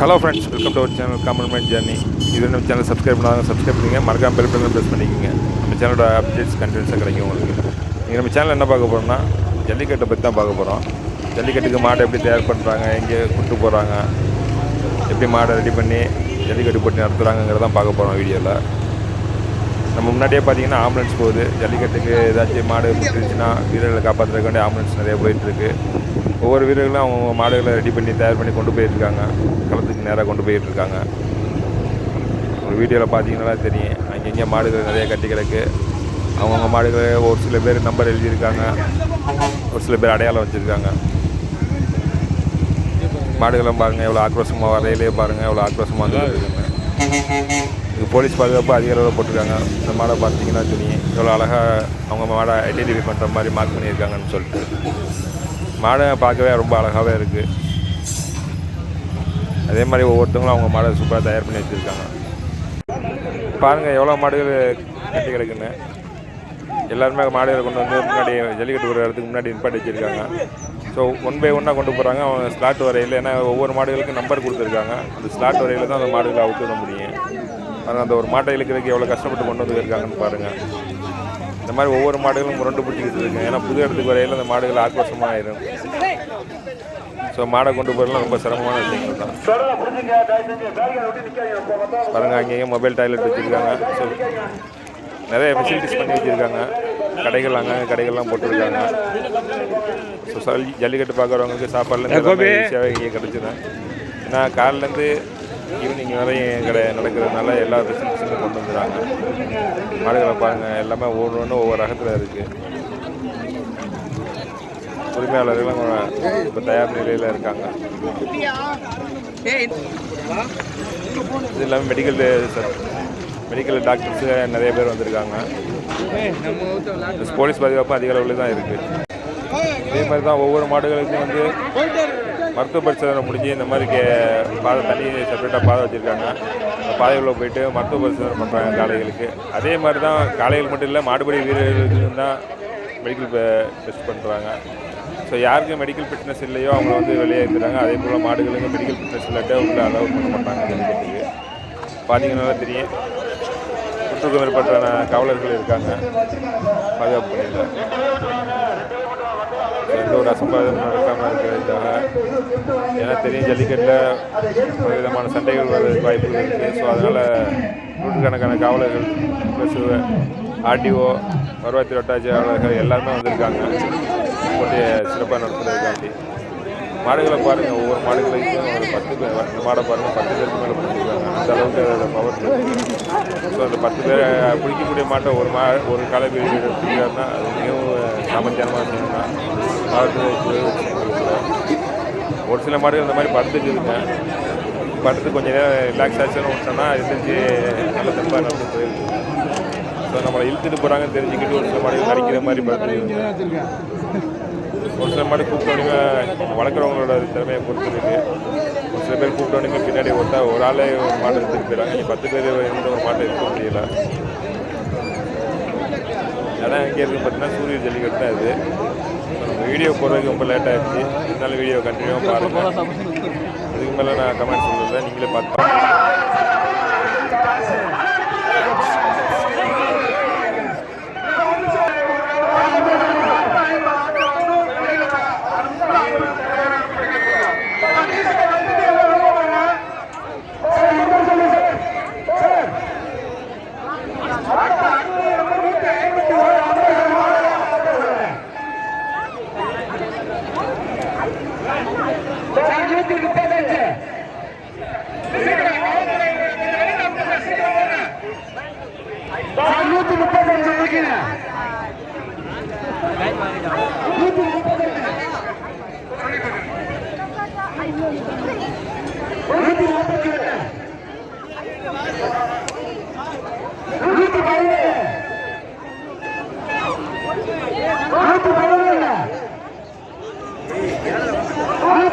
Hello friends welcome to our channel காமன்மெண்ட் journey இது நம்ம channel subscribe பண்ணாங்க சப்ஸ்கிரைப் பண்ணிங்க மறக்காம பெல் பட்டன் ப்ரெஸ் பண்ணிக்கோங்க. நம்ம சேனலோட அப்டேட்ஸ் கண்டென்ட்ஸாக கிடைக்கும் உங்களுக்கு. நீங்கள் நம்ம சேனல் என்ன பார்க்க போகிறோம்னா ஜல்லிக்கட்டை பற்றி தான் பார்க்க போகிறோம் ஜல்லிக்கட்டுக்கு மாடை எப்படி தயார் பண்ணுறாங்க எங்கே கூட்டு போகிறாங்க எப்படி மாடை ரெடி பண்ணி ஜல்லிக்கட்டு போட்டி நடத்துகிறாங்கிறதான் பார்க்க போகிறோம் வீடியோவில் நம்ம முன்னாடியே பார்த்தீங்கன்னா ஆம்புலன்ஸ் போகுது. ஜல்லிக்கட்டுக்கு ஏதாச்சும் மாடு முட்டுருச்சுன்னா வீரர்களை காப்பாற்றுறதுக்கு வேண்டிய ஆம்புலன்ஸ் நிறைய போயிட்டுருக்கு. ஒவ்வொரு வீரர்களும் அவங்க மாடுகளை ரெடி பண்ணி தயார் பண்ணி கொண்டு போயிட்டுருக்காங்க. களத்துக்கு நேராக கொண்டு போயிட்டுருக்காங்க. ஒரு வீடியோவில் பார்த்தீங்கன்னா தெரியும். அங்கங்கே மாடுகள் நிறைய கட்டி கிடக்கு. அவங்கவுங்க மாடுகளை ஒரு சில பேர் நம்பர் எழுதியிருக்காங்க. ஒரு சில பேர் அடையாளம் வச்சுருக்காங்க. மாடுகளும் பாருங்கள் எவ்வளோ ஆக்ரோஷமாக வரையிலே பாருங்கள் எவ்வளோ ஆக்ரோஷமாக வந்துருக்குன்னு இங்கே போலீஸ் பாதுகாப்பு அதிக அளவில் போட்டிருக்காங்க. இந்த மாடை பார்த்தீங்கன்னா சொல்லி இவ்வளோ அழகாக அவங்க மாடை ஐடென்டிஃபை பண்ணுற மாதிரி மார்க் பண்ணியிருக்காங்கன்னு சொல்லிட்டு. மாடை பார்க்கவே ரொம்ப அழகாகவே இருக்குது அதே மாதிரி ஒவ்வொருத்தவங்களும் அவங்க மாடை சூப்பராக தயார் பண்ணி வச்சுருக்காங்க. பாருங்கள் எவ்வளோ மாடுகள் கட்டி கிடக்குன்னு. எல்லாருமே மாடுகளை கொண்டு வந்து முன்னாடி ஜல்லிக்கட்டு போகிற இடத்துக்கு முன்னாடி நிப்பாட்டி வச்சுருக்காங்க. ஸோ ஒன் பை ஒன்னாக கொண்டு போகிறாங்க அவங்க ஸ்லாட் வரையில் ஏன்னா ஒவ்வொரு மாடுகளுக்கும் நம்பர் கொடுத்துருக்காங்க. அந்த ஸ்லாட் வரையில் தான் அந்த மாடுகளை அவுத்து விட முடியும். பாருங்கள் அந்த ஒரு மாட்டை இழுக்கிறதுக்கு எவ்வளோ கஷ்டப்பட்டு கொண்டு வந்து இருக்காங்கன்னு பாருங்கள் இந்த மாதிரி ஒவ்வொரு மாடுகளும் முரண்டு பிடிச்சிக்கிட்டு இருக்கு ஏன்னா புது இடத்துக்கு வரையில் அந்த மாடுகள் ஆக்ரோஷமாக ஆயிரும் ஸோ மாடை கொண்டு போகிறதுலாம் ரொம்ப சிரமமான விஷயங்கள் தான். பாருங்கள் அங்கேயே மொபைல் டாய்லெட் வச்சுருக்காங்க. ஸோ நிறைய ஃபெசிலிட்டிஸ் பண்ணி வச்சுருக்காங்க. கடைகள் அங்கே கடைகள்லாம் போட்டிருக்காங்க. ஸோ ஜல்லி ஜல்லிக்கட்டு பார்க்குறவங்களுக்கு சாப்பாடுலேருந்து ஈஸியாகவே இங்கே கிடச்சிடும் ஏன்னா காலிலேருந்து ஈவினிங் வரையும் கடை நடக்கிறதுனால எல்லா ஃபெசிலிட்டிஸுமே கொண்டு வந்துடுறாங்க. மாடுகளை பாருங்கள் எல்லாமே ஒவ்வொரு ஒன்றும் ஒவ்வொரு ரகத்தில் இருக்குது உரிமையாளர்களும் இப்போ தயார் நிலையில் இருக்காங்க. இது இல்லாமல் மெடிக்கல் மெடிக்கல் டாக்டர்ஸு நிறைய பேர் வந்திருக்காங்க. போலீஸ் பாதுகாப்பு அதிக அளவில் தான் இருக்குது இதே மாதிரி தான் ஒவ்வொரு மாடுகளுக்கும் வந்து மருத்துவ பரிசோதனை முடிஞ்சு இந்த மாதிரி கே பாதை தண்ணி செப்பரேட்டாக பாதை வச்சுருக்காங்க. அந்த பாதைக்குள்ளே போயிட்டு மருத்துவ பரிசோதனை பண்ணுறாங்க காளைகளுக்கு. அதே மாதிரி தான் காளைகள் மட்டும் இல்லை மாடுபடி வீரர்களுக்கும் தான் மெடிக்கல் டெஸ்ட் பண்ணுறாங்க ஸோ யாருக்கு மெடிக்கல் ஃபிட்னஸ் இல்லையோ அவங்க வந்து வெளியே இருந்துறாங்க அதே போல் மாடுகளுக்கு மெடிக்கல் ஃபிட்னஸ் இல்லாட்டே உள்ள அலோவ் பண்ண மாட்டாங்க ஜல்லிக்கட்டுக்கு பார்த்தீங்கன்னா தெரியும். சுற்றுக்கு மேற்பட்ட காவலர்கள் இருக்காங்க. பாதுகாப்பு பண்ணியிருக்காங்க எந்த ஒரு அசம்பாவிதம் நடக்காமல் இருக்கிறதுக்காக ஏன்னா தெரியும் ஜல்லிக்கட்டில் ஒரு விதமான சண்டைகள் வர்றதுக்கு வாய்ப்புகள் இருக்குது ஸோ அதனால் நூற்றுக்கணக்கான காவலர்கள் ப்ளஸ் ஆர்டிஓ வருவாய்த்துறை வட்டாட்சியாளர்கள் எல்லாருமே வந்திருக்காங்க. போட்டியை சிறப்பாக நடத்துறதுக்காண்டி. மாடுகளை பாருங்கள் ஒவ்வொரு மாடுகளுக்கும் ஒரு பத்து பேர் இந்த மாடை பாருங்கள் பத்து பேருக்கு மேலே பிடிச்சிருக்காங்க. அந்த அளவுக்கு அதோட பவர் ஸோ அந்த பத்து பேர் பிடிக்கக்கூடிய மாட்டை ஒரு மா ஒரு காலை பிடிக்கிறாருன்னா அது மிகவும் சாமர்த்தியமாக விஷயம்னா ஒரு சில மாடுகள் இந்த மாதிரி படுத்துக்குதுங்க படுத்து கொஞ்சம் நேரம் ரிலாக்ஸ் விட்டோம்னா அது தெரிஞ்சு நல்ல தெம்பாக நடந்து போயிருக்கு ஸோ நம்மளை இழுத்துட்டு போகிறாங்கன்னு தெரிஞ்சுக்கிட்டு ஒரு சில மாடுகள் நடிக்கிற மாதிரி படுத்துக்குதுங்க ஒரு சில மாடு கூப்பிட்டோன்னு வளர்க்குறவங்களோட திறமையை பொறுத்துருக்கு ஒரு சில பேர் கூப்பிட்டோன்னு பின்னாடி ஒருத்தா ஒரு ஆளே ஒரு மாடு எடுத்துகிட்டு போயிடறாங்க இங்கே பத்து பேர் எந்த ஒரு மாட்டை எடுக்க முடியல. இடம் எங்கே இருக்குது பார்த்தீங்கன்னா சூரிய ஜல்லிக்கட்டு தான் இது. நம்ம வீடியோ போடுறதுக்கு ரொம்ப லேட் ஆகிடுச்சு இருந்தாலும் வீடியோ கண்டினியூவாக பாருங்கள் இதுக்கு மேலே நான் கமெண்ட் சொல்லல நீங்களே பார்த்து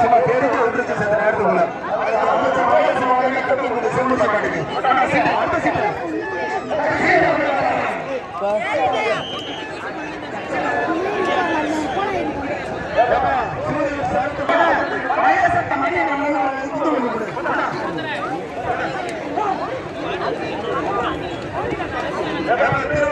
சும்மா தெரிஞ்சு வந்துருச்சு சேர்ந்த நேரத்துக்குள்ள Yeah,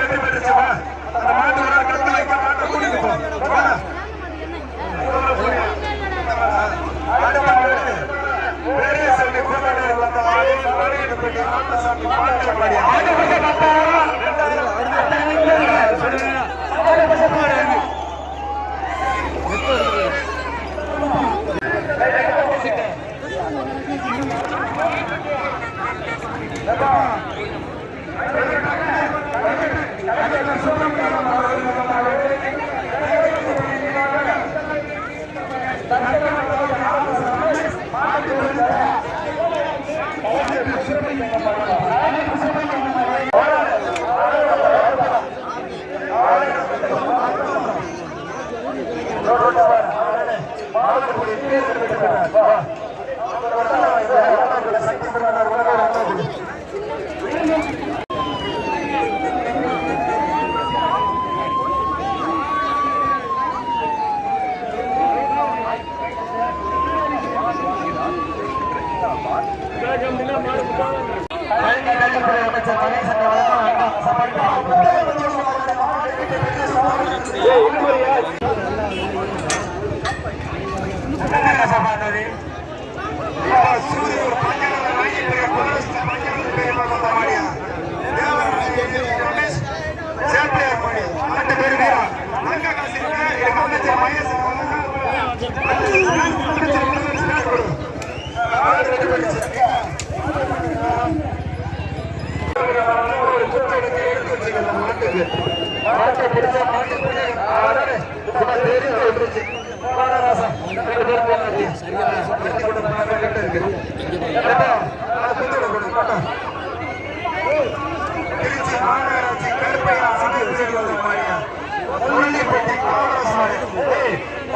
வெற்றி பெற்றுச்சுப்பா அந்த மாட்டு வர கற்களை மாட்ட கூட்டிட்டு போ Come on. ¡Ay, la sombra! மாநகராட்சி கருப்பையா அரசு உள்ளிப்பட்டி காங்கிரஸ்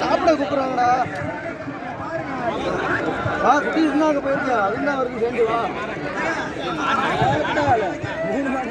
சாப்பிட கூப்பிடுறாங்கடா வா குட்டி இருந்தாங்க போயிருக்கா அது என்ன வரைக்கும் சேர்ந்து வா மூணு மணி